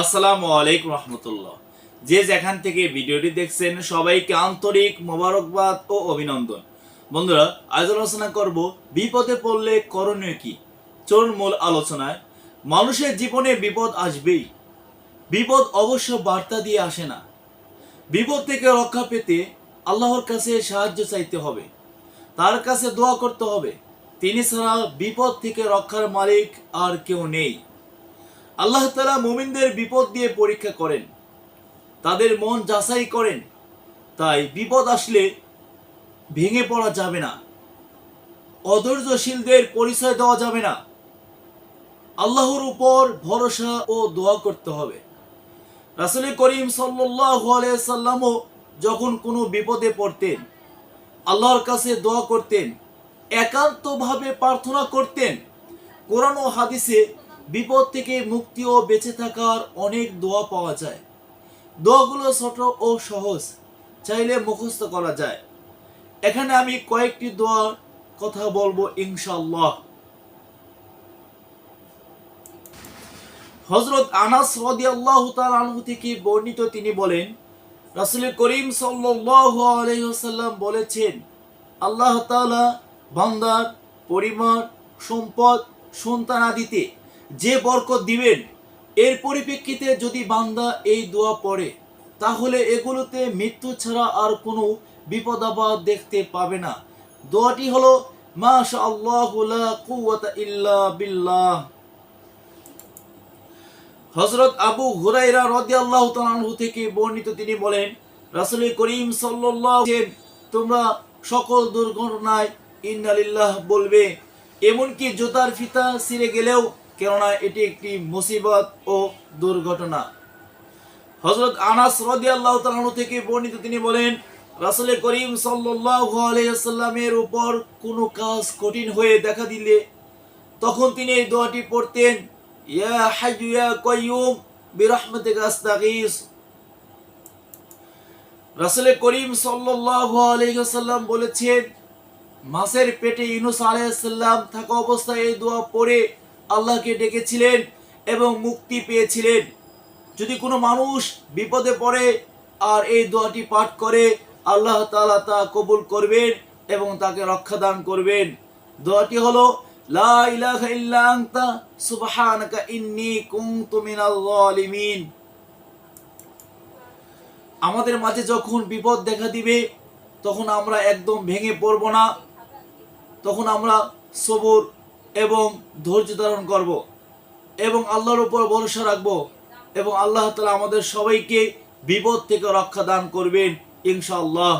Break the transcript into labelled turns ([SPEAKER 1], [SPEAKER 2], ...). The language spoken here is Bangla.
[SPEAKER 1] আসসালামু আলাইকুম রহমতুল্লাহ। যে যেখান থেকে ভিডিওটি দেখছেন, সবাইকে আন্তরিক মোবারকবাদ ও অভিনন্দন। বন্ধুরা আজ আলোচনা করব, বিপদে পড়লে করণীয় কি? চলুন মূল আলোচনায়, মানুষের জীবনে বিপদ আসবেই। বিপদ অবশ্য বার্তা দিয়ে আসে না। বিপদ থেকে রক্ষা পেতে আল্লাহর কাছে সাহায্য চাইতে হবে। তার কাছে দোয়া করতে হবে। তিনি ছাড়া বিপদ থেকে রক্ষার মালিক আর কেউ নেই। আল্লাহ তালা মুমিনদের বিপদ দিয়ে পরীক্ষা করেন। তাদের মন যাচাই করেন। তাই বিপদ আসলে ভেঙে পড়া যাবে না। অধৈর্যশীলদের পরিচয় দেওয়া যাবে না। আল্লাহর উপর ভরসা ও দোয়া করতে হবে। রাসুল করিম সাল্লামও যখন কোনো বিপদে পড়তেন, আল্লাহর কাছে দোয়া করতেন, একান্তভাবে প্রার্থনা করতেন। কোরআন ও হাদিসে বিপদ থেকে মুক্তি ও বেঁচে থাকার অনেক দোয়া পাওয়া যায়। দোয়াগুলো ছোট ও সহজ, চাইলে মুখস্থ করা যায়। এখানে আমি কয়েকটি দোয়ার কথা বলব ইনশাল্লাহ হজরত আনাস রাদিয়াল্লাহু আনহু থেকে বর্ণিত তিনি বলেন, রাসূল করিম ওয়াসাল্লাম বলেছেন, আল্লাহ তাআলা বান্দার পরিবার, সম্পদ, সন্তান আদিতে যে বরকত দিবেন, এর পরিপ্রেক্ষিতে যদি বান্দা এই দোয়া পড়ে, তাহলে এগুলোতে মৃত্যু ছাড়া আর কোনো বিপদ আপদ দেখতে পাবে না। দোয়াটি হলো আবু থেকে বর্ণিত তিনি বলেন করিম তোমরা সকল দুর্ঘটনায় বলবে, এমনকি জোতার ফিতা ছিঁড়ে গেলেও কেননা এটি একটি মুসিবত ও দুর্ঘটনা। হজরত আনাস রাদিয়াল্লাহু তাআলা থেকে বর্ণিত তিনি বলেন, রাসূল করিম আলাইহি উপর কোনো কাজ কঠিন হয়ে দেখা দিলে তখন তিনি এই দোয়াটি পড়তেন, ইয়া হাইয়ু ইয়া কাইয়ুম, বিরহমাতিকা আস্তাগীস। রাসূল করিম সাল্লাল্লাহু আলাইহি বলেছেন, মাছের পেটে ইনুস আলাইসাল্লাম থাকা অবস্থায় এই দোয়া পড়ে আল্লাহকে ডেকেছিলেন এবং মুক্তি পেয়েছিলেন। যদি কোনো মানুষ বিপদে পড়ে আর এই দোয়াটি পাঠ করে, আল্লাহ তাআলা তা কবুল করবেন এবং তাকে রক্ষা দান করবেন। দোয়াটি হলো, লা ইলাহা ইল্লা আনতা, সুবহানাকা ইন্নী কুনতু মিনাল জালিমিন আমাদের মাঝে যখন বিপদ দেখা দিবে, তখন আমরা একদম ভেঙে পড়ব না। তখন আমরা সবর এবং ধৈর্য ধারণ করব এবং আল্লাহর উপর ভরসা রাখব এবং আল্লাহ তালা আমাদের সবাইকে বিপদ থেকে রক্ষা দান করবেন, ইনশাআল্লাহ।